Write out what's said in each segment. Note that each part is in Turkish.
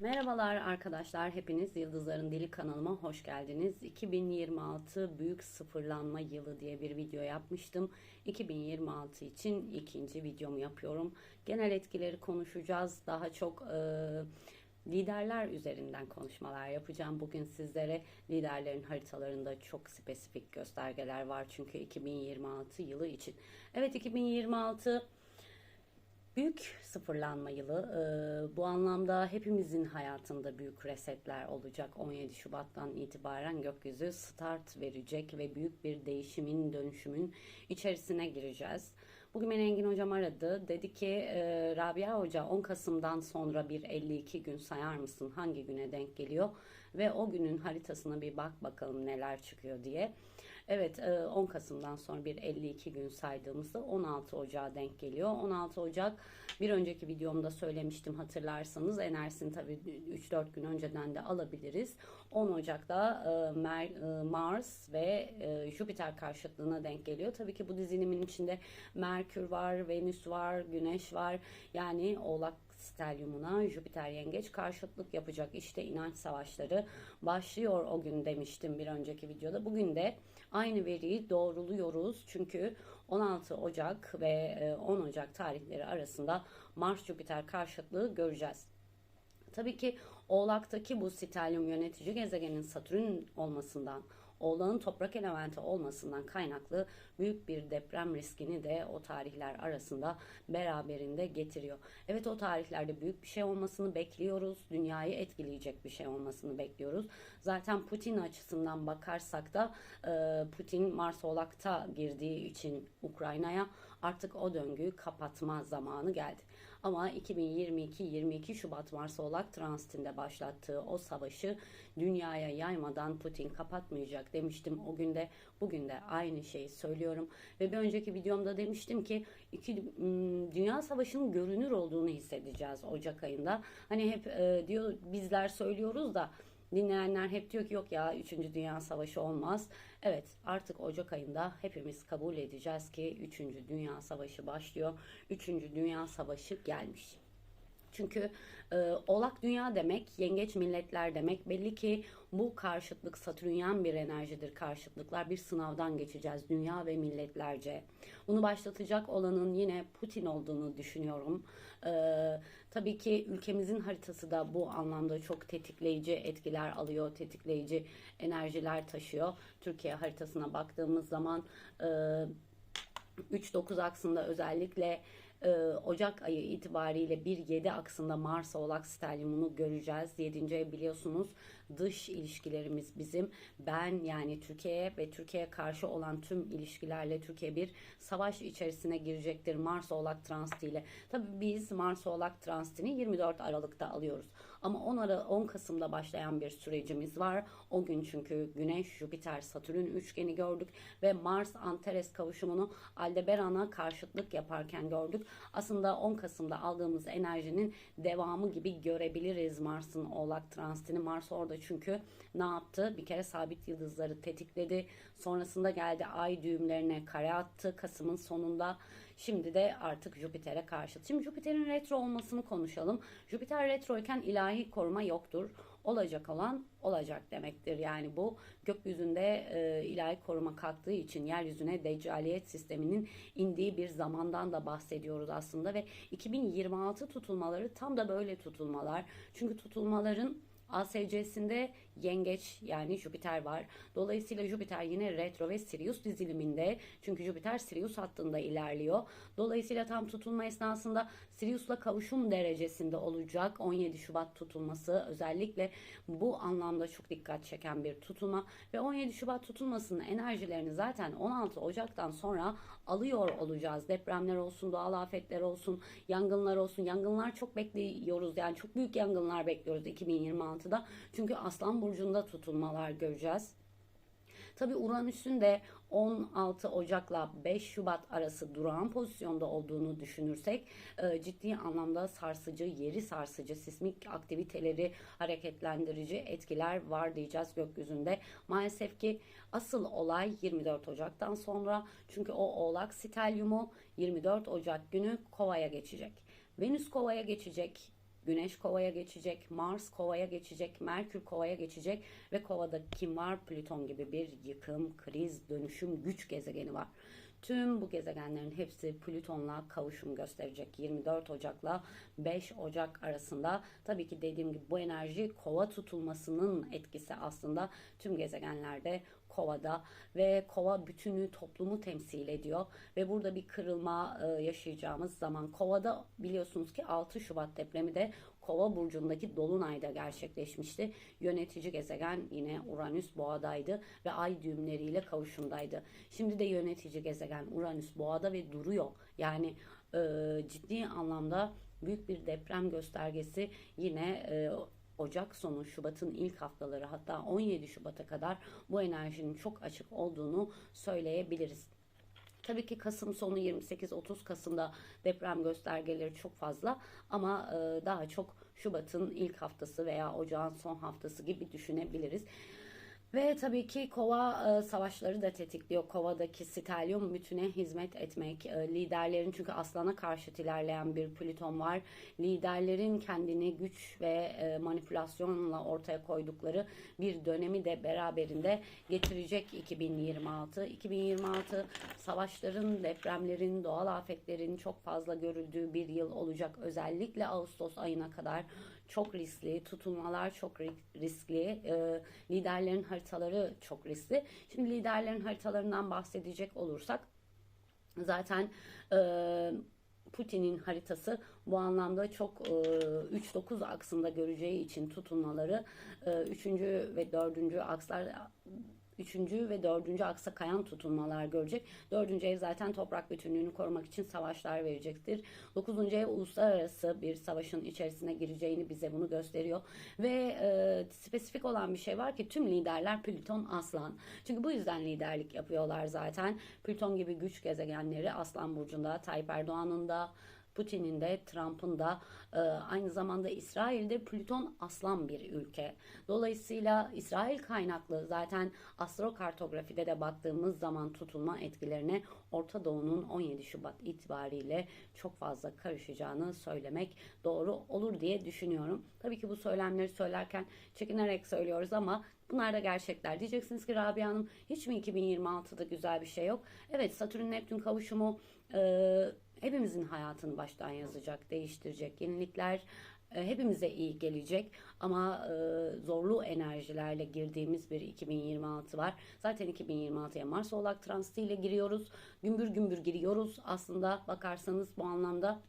Merhabalar arkadaşlar, hepiniz Yıldızların Dili kanalıma hoş geldiniz. 2026 Büyük Sıfırlanma Yılı diye bir video yapmıştım. 2026 için ikinci videomu yapıyorum. Genel etkileri konuşacağız. Daha çok e, liderler üzerinden konuşmalar yapacağım. Bugün sizlere liderlerin haritalarında çok spesifik göstergeler var. Çünkü 2026 yılı için. Evet 2026 Büyük sıfırlanma yılı. Ee, bu anlamda hepimizin hayatında büyük resetler olacak. 17 Şubat'tan itibaren gökyüzü start verecek ve büyük bir değişimin, dönüşümün içerisine gireceğiz. Bugün beni Engin Hocam aradı. Dedi ki e, Rabia Hoca 10 Kasım'dan sonra bir 52 gün sayar mısın? Hangi güne denk geliyor? Ve o günün haritasına bir bak bakalım neler çıkıyor diye. Evet 10 e, Kasım'dan sonra bir 52 gün saydığımızda 16 Ocağı denk geliyor. 16 Ocak bir önceki videomda söylemiştim hatırlarsanız enerjisini tabii 3-4 gün önceden de alabiliriz. 10 Ocak'ta e, Mars ve Jüpiter karşıtlığına denk geliyor. Tabii ki bu dizilimin içinde Merkür var, Venüs var, Güneş var. Yani Oğlak stelyumuna Jüpiter yengeç karşıtlık yapacak. İşte inanç savaşları başlıyor o gün demiştim bir önceki videoda. Bugün de aynı veriyi doğruluyoruz. Çünkü 16 Ocak ve 10 e, Ocak tarihleri arasında Mars Jüpiter karşıtlığı göreceğiz. Tabii ki Oğlak'taki bu stelyum yönetici gezegenin Satürn olmasından Oğlağın toprak elementi olmasından kaynaklı büyük bir deprem riskini de o tarihler arasında beraberinde getiriyor. Evet o tarihlerde büyük bir şey olmasını bekliyoruz. Dünyayı etkileyecek bir şey olmasını bekliyoruz. Zaten Putin açısından bakarsak da e, Putin Mars Oğlak'ta girdiği için Ukrayna'ya artık o döngüyü kapatma zamanı geldi. Ama 2022-22 Şubat Mars Oğlak transitinde başlattığı o savaşı dünyaya yaymadan Putin kapatmayacak demiştim o günde. Bugün de aynı şeyi söylüyorum. Ve bir önceki videomda demiştim ki iki, dünya savaşının görünür olduğunu hissedeceğiz Ocak ayında. Hani hep e, diyor bizler söylüyoruz da Dinleyenler hep diyor ki yok ya 3. Dünya Savaşı olmaz. Evet artık Ocak ayında hepimiz kabul edeceğiz ki 3. Dünya Savaşı başlıyor. 3. Dünya Savaşı gelmiş. Çünkü e, Oğlak Dünya demek, yengeç milletler demek. Belli ki bu karşıtlık Satürnyen bir enerjidir karşıtlıklar. Bir sınavdan geçeceğiz dünya ve milletlerce. Bunu başlatacak olanın yine Putin olduğunu düşünüyorum. E, tabii ki ülkemizin haritası da bu anlamda çok tetikleyici etkiler alıyor, tetikleyici enerjiler taşıyor. Türkiye haritasına baktığımız zaman... E, 3-9 aksında özellikle e, Ocak ayı itibariyle 1-7 aksında Mars Oğlak Stelyumunu göreceğiz. 7. ay biliyorsunuz dış ilişkilerimiz bizim. Ben yani Türkiye'ye ve Türkiye'ye karşı olan tüm ilişkilerle Türkiye bir savaş içerisine girecektir Mars Oğlak transitiyle. Tabii biz Mars Oğlak transitini 24 Aralık'ta alıyoruz. Ama 10, Ara, 10 Kasım'da başlayan bir sürecimiz var. O gün çünkü Güneş, Jüpiter, Satürn üçgeni gördük ve Mars Antares kavuşumunu Aldebaran'a karşıtlık yaparken gördük. Aslında 10 Kasım'da aldığımız enerjinin devamı gibi görebiliriz Mars'ın Oğlak transitini. Mars orada çünkü ne yaptı? Bir kere sabit yıldızları tetikledi. Sonrasında geldi ay düğümlerine kare attı Kasım'ın sonunda. Şimdi de artık Jüpiter'e karşı. Şimdi Jüpiter'in retro olmasını konuşalım. Jüpiter retroyken ilahi koruma yoktur. Olacak olan olacak demektir. Yani bu gökyüzünde e, ilahi koruma kalktığı için yeryüzüne deccaliyet sisteminin indiği bir zamandan da bahsediyoruz aslında ve 2026 tutulmaları tam da böyle tutulmalar. Çünkü tutulmaların ASC'sinde yengeç yani Jüpiter var. Dolayısıyla Jüpiter yine retro ve Sirius diziliminde. Çünkü Jüpiter Sirius hattında ilerliyor. Dolayısıyla tam tutulma esnasında Sirius'la kavuşum derecesinde olacak. 17 Şubat tutulması özellikle bu anlamda çok dikkat çeken bir tutulma ve 17 Şubat tutulmasının enerjilerini zaten 16 Ocak'tan sonra alıyor olacağız. Depremler olsun, doğal afetler olsun, yangınlar olsun. Yangınlar çok bekliyoruz. Yani çok büyük yangınlar bekliyoruz 2026'da. Çünkü Aslan Burcu'nda tutulmalar göreceğiz. Tabi Uranüs'ün de 16 Ocak'la 5 Şubat arası durağan pozisyonda olduğunu düşünürsek e, ciddi anlamda sarsıcı, yeri sarsıcı, sismik aktiviteleri hareketlendirici etkiler var diyeceğiz gökyüzünde. Maalesef ki asıl olay 24 Ocak'tan sonra çünkü o oğlak stelyumu 24 Ocak günü kovaya geçecek. Venüs kovaya geçecek Güneş kovaya geçecek, Mars kovaya geçecek, Merkür kovaya geçecek ve kovada kim var? Plüton gibi bir yıkım, kriz, dönüşüm, güç gezegeni var. Tüm bu gezegenlerin hepsi Plüton'la kavuşum gösterecek 24 Ocak'la 5 Ocak arasında. Tabii ki dediğim gibi bu enerji kova tutulmasının etkisi aslında tüm gezegenlerde kovada ve kova bütünü toplumu temsil ediyor ve burada bir kırılma e, yaşayacağımız zaman kovada biliyorsunuz ki 6 Şubat depremi de Kova burcundaki dolunayda gerçekleşmişti. Yönetici gezegen yine Uranüs boğadaydı ve ay düğümleriyle kavuşumdaydı. Şimdi de yönetici gezegen Uranüs boğada ve duruyor. Yani e, ciddi anlamda büyük bir deprem göstergesi yine e, Ocak sonu Şubat'ın ilk haftaları hatta 17 Şubat'a kadar bu enerjinin çok açık olduğunu söyleyebiliriz. Tabii ki Kasım sonu 28-30 Kasım'da deprem göstergeleri çok fazla ama e, daha çok Şubat'ın ilk haftası veya Ocağın son haftası gibi düşünebiliriz. Ve tabii ki kova e, savaşları da tetikliyor. Kovadaki stelyum bütüne hizmet etmek. E, liderlerin çünkü aslana karşı ilerleyen bir Plüton var. Liderlerin kendini güç ve e, manipülasyonla ortaya koydukları bir dönemi de beraberinde getirecek 2026. 2026 savaşların, depremlerin, doğal afetlerin çok fazla görüldüğü bir yıl olacak. Özellikle Ağustos ayına kadar çok riskli, tutulmalar çok riskli, e, liderlerin haritaları çok riskli. Şimdi liderlerin haritalarından bahsedecek olursak zaten e, Putin'in haritası bu anlamda çok e, 3-9 aksında göreceği için tutulmaları e, 3. ve 4. akslar Üçüncü ve dördüncü aksa kayan tutulmalar görecek. Dördüncü ev zaten toprak bütünlüğünü korumak için savaşlar verecektir. Dokuzuncu ev uluslararası bir savaşın içerisine gireceğini bize bunu gösteriyor. Ve e, spesifik olan bir şey var ki tüm liderler Plüton Aslan. Çünkü bu yüzden liderlik yapıyorlar zaten. Plüton gibi güç gezegenleri Aslan Burcu'nda, Tayyip Erdoğan'ın da Putin'in de Trump'ın da e, aynı zamanda İsrail'de Plüton aslan bir ülke. Dolayısıyla İsrail kaynaklı zaten astrokartografide de baktığımız zaman tutulma etkilerine Orta Doğu'nun 17 Şubat itibariyle çok fazla karışacağını söylemek doğru olur diye düşünüyorum. Tabii ki bu söylemleri söylerken çekinerek söylüyoruz ama Bunlar da gerçekler. Diyeceksiniz ki Rabia Hanım hiç mi 2026'da güzel bir şey yok? Evet Satürn Neptün kavuşumu e, hepimizin hayatını baştan yazacak, değiştirecek. Yenilikler e, hepimize iyi gelecek ama e, zorlu enerjilerle girdiğimiz bir 2026 var. Zaten 2026'ya Mars Oğlak transitiyle giriyoruz. Gümbür gümbür giriyoruz aslında bakarsanız bu anlamda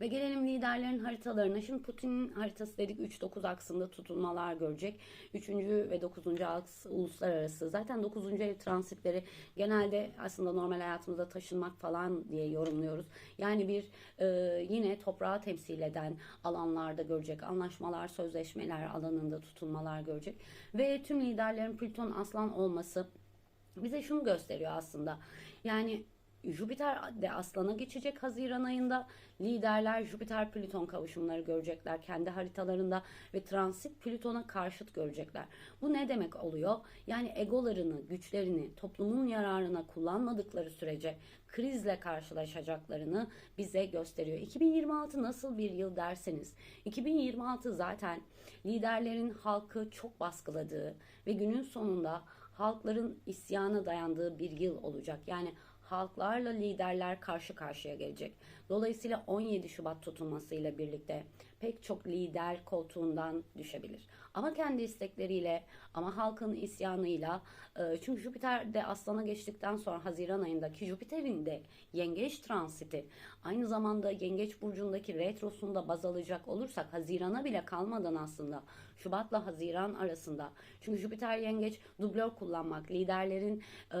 ve gelelim liderlerin haritalarına. Şimdi Putin'in haritası dedik 3-9 aksında tutulmalar görecek. 3. ve 9. aks uluslararası. Zaten 9. ev transitleri genelde aslında normal hayatımızda taşınmak falan diye yorumluyoruz. Yani bir e, yine toprağı temsil eden alanlarda görecek. Anlaşmalar, sözleşmeler alanında tutulmalar görecek. Ve tüm liderlerin Plüton aslan olması bize şunu gösteriyor aslında. Yani Jüpiter de Aslan'a geçecek Haziran ayında. Liderler Jüpiter Plüton kavuşumları görecekler kendi haritalarında ve transit Plüton'a karşıt görecekler. Bu ne demek oluyor? Yani egolarını, güçlerini toplumun yararına kullanmadıkları sürece krizle karşılaşacaklarını bize gösteriyor. 2026 nasıl bir yıl derseniz 2026 zaten liderlerin halkı çok baskıladığı ve günün sonunda halkların isyana dayandığı bir yıl olacak. Yani halklarla liderler karşı karşıya gelecek. Dolayısıyla 17 Şubat tutulmasıyla birlikte pek çok lider koltuğundan düşebilir. Ama kendi istekleriyle ama halkın isyanıyla e, çünkü Jüpiter de Aslan'a geçtikten sonra Haziran ayındaki Jüpiter'in de Yengeç transiti aynı zamanda Yengeç burcundaki retrosunda baz alacak olursak Haziran'a bile kalmadan aslında Şubat'la Haziran arasında çünkü Jüpiter Yengeç dublör kullanmak liderlerin e,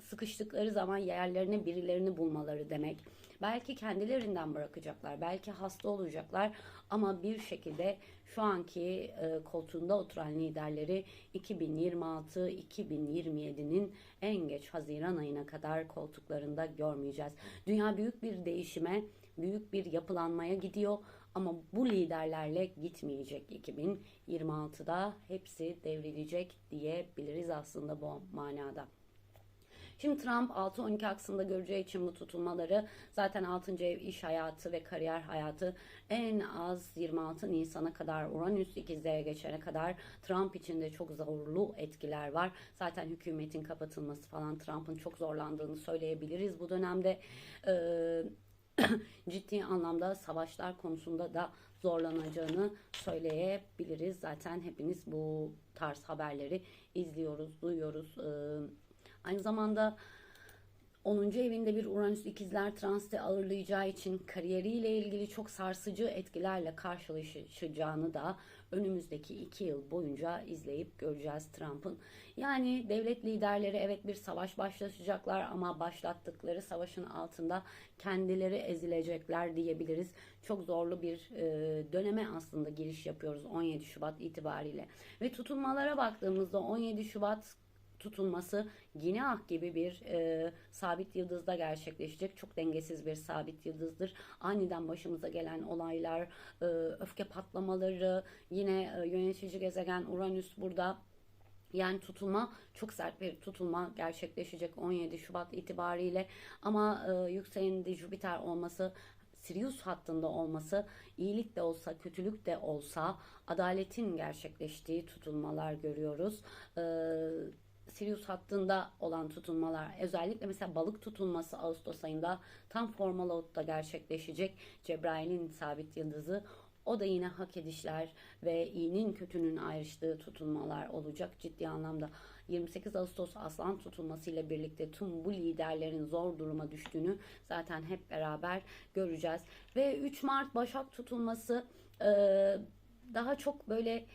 sıkıştıkları zaman yerlerine birilerini bulmaları demek Belki kendilerinden bırakacaklar, belki hasta olacaklar ama bir şekilde şu anki e, koltuğunda oturan liderleri 2026-2027'nin en geç Haziran ayına kadar koltuklarında görmeyeceğiz. Dünya büyük bir değişime, büyük bir yapılanmaya gidiyor ama bu liderlerle gitmeyecek 2026'da hepsi devrilecek diyebiliriz aslında bu manada. Şimdi Trump 6-12 aksında göreceği için bu tutulmaları zaten 6. ev iş hayatı ve kariyer hayatı en az 26 Nisan'a kadar Uranüs ikizlere geçene kadar Trump için de çok zorlu etkiler var. Zaten hükümetin kapatılması falan Trump'ın çok zorlandığını söyleyebiliriz bu dönemde. Ee, ciddi anlamda savaşlar konusunda da zorlanacağını söyleyebiliriz. Zaten hepiniz bu tarz haberleri izliyoruz, duyuyoruz. Ee, aynı zamanda 10. evinde bir Uranüs ikizler transite ağırlayacağı için kariyeriyle ilgili çok sarsıcı etkilerle karşılaşacağını da önümüzdeki iki yıl boyunca izleyip göreceğiz Trump'ın. Yani devlet liderleri evet bir savaş başlatacaklar ama başlattıkları savaşın altında kendileri ezilecekler diyebiliriz. Çok zorlu bir e, döneme aslında giriş yapıyoruz 17 Şubat itibariyle. Ve tutulmalara baktığımızda 17 Şubat tutulması Gineah gibi bir e, sabit yıldızda gerçekleşecek. Çok dengesiz bir sabit yıldızdır. Aniden başımıza gelen olaylar, e, öfke patlamaları, yine e, yönetici gezegen Uranüs burada yani tutulma çok sert bir tutulma gerçekleşecek 17 Şubat itibariyle ama e, yükseleninde Jüpiter olması Sirius hattında olması iyilik de olsa kötülük de olsa adaletin gerçekleştiği tutulmalar görüyoruz. Ee, Sirius hattında olan tutulmalar özellikle mesela balık tutulması Ağustos ayında tam Formalot'ta gerçekleşecek. Cebrail'in sabit yıldızı o da yine hak edişler ve iyinin kötünün ayrıştığı tutulmalar olacak ciddi anlamda. 28 Ağustos Aslan tutulması ile birlikte tüm bu liderlerin zor duruma düştüğünü zaten hep beraber göreceğiz. Ve 3 Mart Başak tutulması daha çok böyle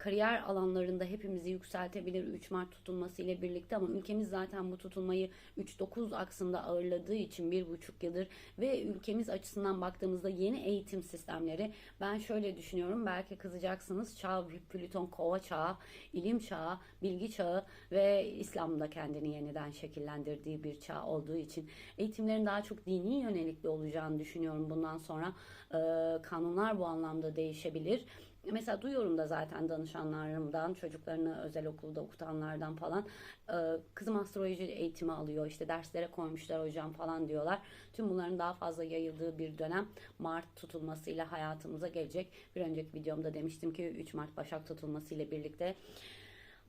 kariyer alanlarında hepimizi yükseltebilir 3 Mart tutulması ile birlikte ama ülkemiz zaten bu tutulmayı 3-9 aksında ağırladığı için bir buçuk yıldır ve ülkemiz açısından baktığımızda yeni eğitim sistemleri ben şöyle düşünüyorum belki kızacaksınız çağ Plüton kova çağı, ilim çağı, bilgi çağı ve İslam'da kendini yeniden şekillendirdiği bir çağ olduğu için eğitimlerin daha çok dini yönelikli olacağını düşünüyorum bundan sonra. E, kanunlar bu anlamda değişebilir mesela duyuyorum da zaten danışanlarımdan çocuklarını özel okulda okutanlardan falan e, kızım astroloji eğitimi alıyor işte derslere koymuşlar hocam falan diyorlar. Tüm bunların daha fazla yayıldığı bir dönem Mart tutulmasıyla hayatımıza gelecek. Bir önceki videomda demiştim ki 3 Mart Başak tutulması ile birlikte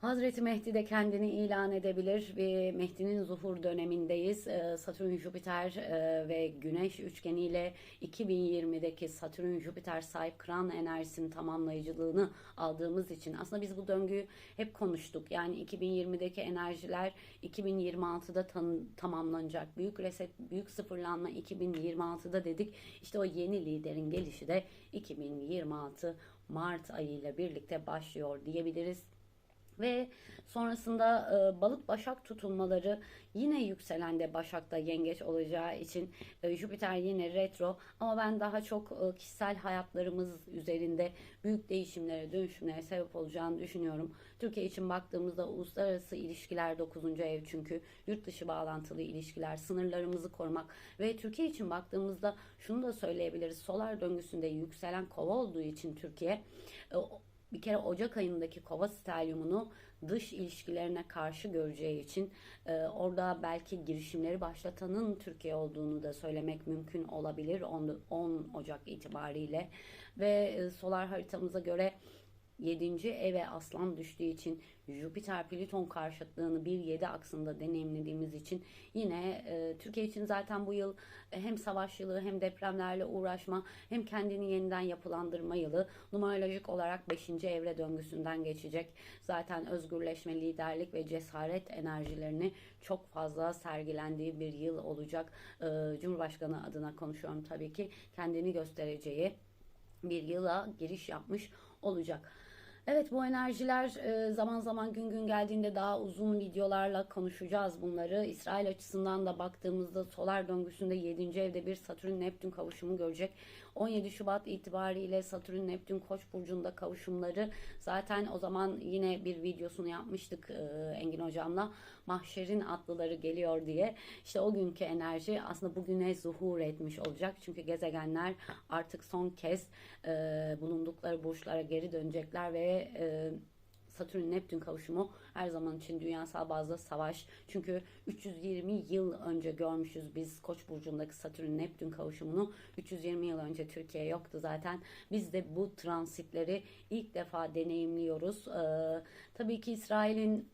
Hazreti Mehdi de kendini ilan edebilir ve Mehdi'nin zuhur dönemindeyiz. Ee, Satürn, Jüpiter e, ve Güneş üçgeniyle 2020'deki Satürn, Jüpiter sahip kran enerjisinin tamamlayıcılığını aldığımız için aslında biz bu döngüyü hep konuştuk. Yani 2020'deki enerjiler 2026'da tam, tamamlanacak. Büyük reset, büyük sıfırlanma 2026'da dedik. İşte o yeni liderin gelişi de 2026 Mart ayıyla birlikte başlıyor diyebiliriz ve sonrasında e, balık başak tutulmaları yine yükselende başakta yengeç olacağı için e, Jüpiter yine retro ama ben daha çok e, kişisel hayatlarımız üzerinde büyük değişimlere dönüşümlere sebep olacağını düşünüyorum. Türkiye için baktığımızda uluslararası ilişkiler 9. ev çünkü yurt dışı bağlantılı ilişkiler sınırlarımızı korumak ve Türkiye için baktığımızda şunu da söyleyebiliriz solar döngüsünde yükselen kova olduğu için Türkiye e, bir kere Ocak ayındaki kova stelyumunu dış ilişkilerine karşı göreceği için e, orada belki girişimleri başlatanın Türkiye olduğunu da söylemek mümkün olabilir 10, 10 Ocak itibariyle ve e, solar haritamıza göre 7. eve aslan düştüğü için Jüpiter Plüton karşıtlığını bir 7 aksında deneyimlediğimiz için yine e, Türkiye için zaten bu yıl hem savaş yılı hem depremlerle uğraşma hem kendini yeniden yapılandırma yılı numerolojik olarak 5. evre döngüsünden geçecek. Zaten özgürleşme, liderlik ve cesaret enerjilerini çok fazla sergilendiği bir yıl olacak. E, Cumhurbaşkanı adına konuşuyorum tabii ki kendini göstereceği bir yıla giriş yapmış olacak. Evet bu enerjiler e, zaman zaman gün gün geldiğinde daha uzun videolarla konuşacağız bunları. İsrail açısından da baktığımızda solar döngüsünde 7. evde bir Satürn Neptün kavuşumu görecek. 17 Şubat itibariyle Satürn Neptün Koç burcunda kavuşumları zaten o zaman yine bir videosunu yapmıştık e, Engin hocamla. Mahşerin atlıları geliyor diye. İşte o günkü enerji aslında bugüne zuhur etmiş olacak. Çünkü gezegenler artık son kez e, bulundukları burçlara geri dönecekler ve e, Satürn Neptün kavuşumu her zaman için dünyasal bazda savaş. Çünkü 320 yıl önce görmüşüz biz Koç burcundaki Satürn Neptün kavuşumunu. 320 yıl önce Türkiye yoktu zaten. Biz de bu transitleri ilk defa deneyimliyoruz. Ee, tabii ki İsrail'in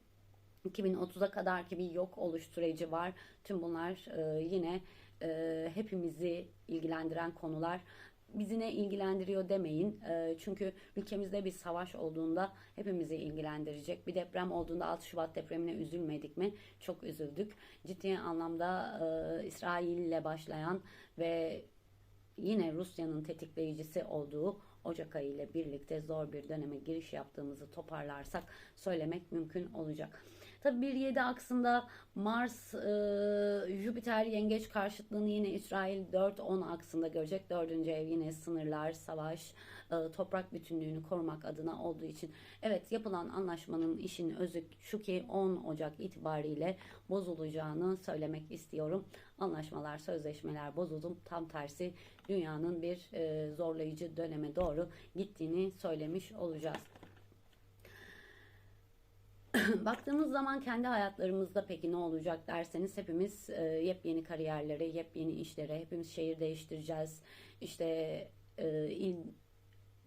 2030'a kadar ki bir yok oluş süreci var. Tüm bunlar e, yine e, hepimizi ilgilendiren konular. Bizi ne ilgilendiriyor demeyin. E, çünkü ülkemizde bir savaş olduğunda hepimizi ilgilendirecek. Bir deprem olduğunda 6 Şubat depremine üzülmedik mi? Çok üzüldük. Ciddi anlamda e, İsrail ile başlayan ve yine Rusya'nın tetikleyicisi olduğu Ocak ayı ile birlikte zor bir döneme giriş yaptığımızı toparlarsak söylemek mümkün olacak. Tabi bir 7 aksında Mars, e, Jüpiter yengeç karşıtlığını yine İsrail 4-10 aksında görecek. Dördüncü ev yine sınırlar, savaş, e, toprak bütünlüğünü korumak adına olduğu için. Evet yapılan anlaşmanın işin özü şu ki 10 Ocak itibariyle bozulacağını söylemek istiyorum. Anlaşmalar, sözleşmeler bozuldu. Tam tersi dünyanın bir e, zorlayıcı döneme doğru gittiğini söylemiş olacağız. Baktığımız zaman kendi hayatlarımızda peki ne olacak derseniz hepimiz e, yepyeni kariyerlere, yepyeni işlere, hepimiz şehir değiştireceğiz. İşte e, il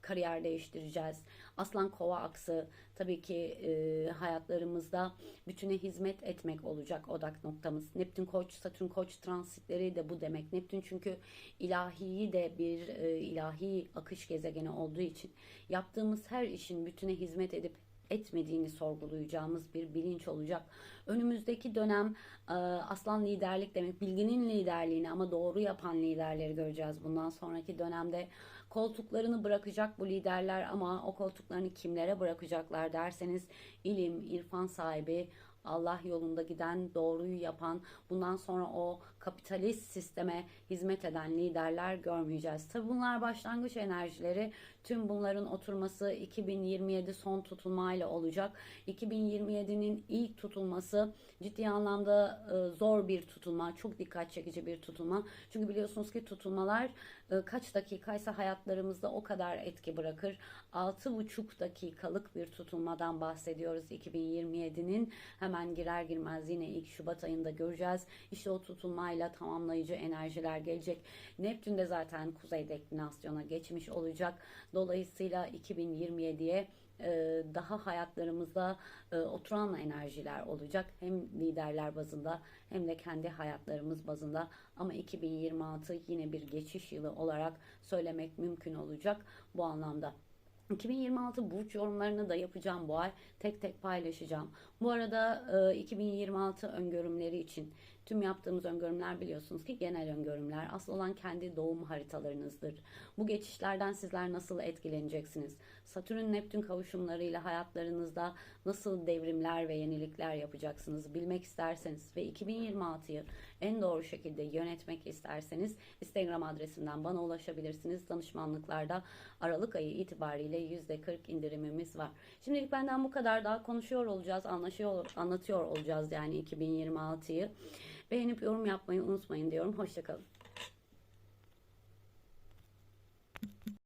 kariyer değiştireceğiz. Aslan kova aksı tabii ki e, hayatlarımızda bütüne hizmet etmek olacak odak noktamız. Neptün koç, Satürn koç transitleri de bu demek. Neptün çünkü ilahiyi de bir e, ilahi akış gezegeni olduğu için yaptığımız her işin bütüne hizmet edip etmediğini sorgulayacağımız bir bilinç olacak. Önümüzdeki dönem e, aslan liderlik demek bilginin liderliğini ama doğru yapan liderleri göreceğiz. Bundan sonraki dönemde koltuklarını bırakacak bu liderler ama o koltuklarını kimlere bırakacaklar derseniz ilim, irfan sahibi, Allah yolunda giden, doğruyu yapan, bundan sonra o kapitalist sisteme hizmet eden liderler görmeyeceğiz. Tabi bunlar başlangıç enerjileri. Tüm bunların oturması 2027 son tutulmayla olacak. 2027'nin ilk tutulması ciddi anlamda e, zor bir tutulma, çok dikkat çekici bir tutulma. Çünkü biliyorsunuz ki tutulmalar e, kaç dakikaysa hayatlarımızda o kadar etki bırakır. 6,5 dakikalık bir tutulmadan bahsediyoruz 2027'nin. Hemen girer girmez yine ilk Şubat ayında göreceğiz. İşte o tutulmayla tamamlayıcı enerjiler gelecek. Neptün de zaten kuzey deklinasyona geçmiş olacak. Dolayısıyla 2027'ye e, daha hayatlarımızda e, oturan enerjiler olacak. Hem liderler bazında hem de kendi hayatlarımız bazında. Ama 2026 yine bir geçiş yılı olarak söylemek mümkün olacak bu anlamda. 2026 burç yorumlarını da yapacağım bu ay. Tek tek paylaşacağım. Bu arada 2026 öngörümleri için Tüm yaptığımız öngörümler biliyorsunuz ki genel öngörümler. Asıl olan kendi doğum haritalarınızdır. Bu geçişlerden sizler nasıl etkileneceksiniz? Satürn Neptün kavuşumlarıyla hayatlarınızda nasıl devrimler ve yenilikler yapacaksınız bilmek isterseniz ve 2026'yı en doğru şekilde yönetmek isterseniz Instagram adresimden bana ulaşabilirsiniz. Danışmanlıklarda Aralık ayı itibariyle %40 indirimimiz var. Şimdilik benden bu kadar daha konuşuyor olacağız, anlaşıyor, anlatıyor olacağız yani 2026'yı. Beğenip yorum yapmayı unutmayın diyorum. Hoşçakalın.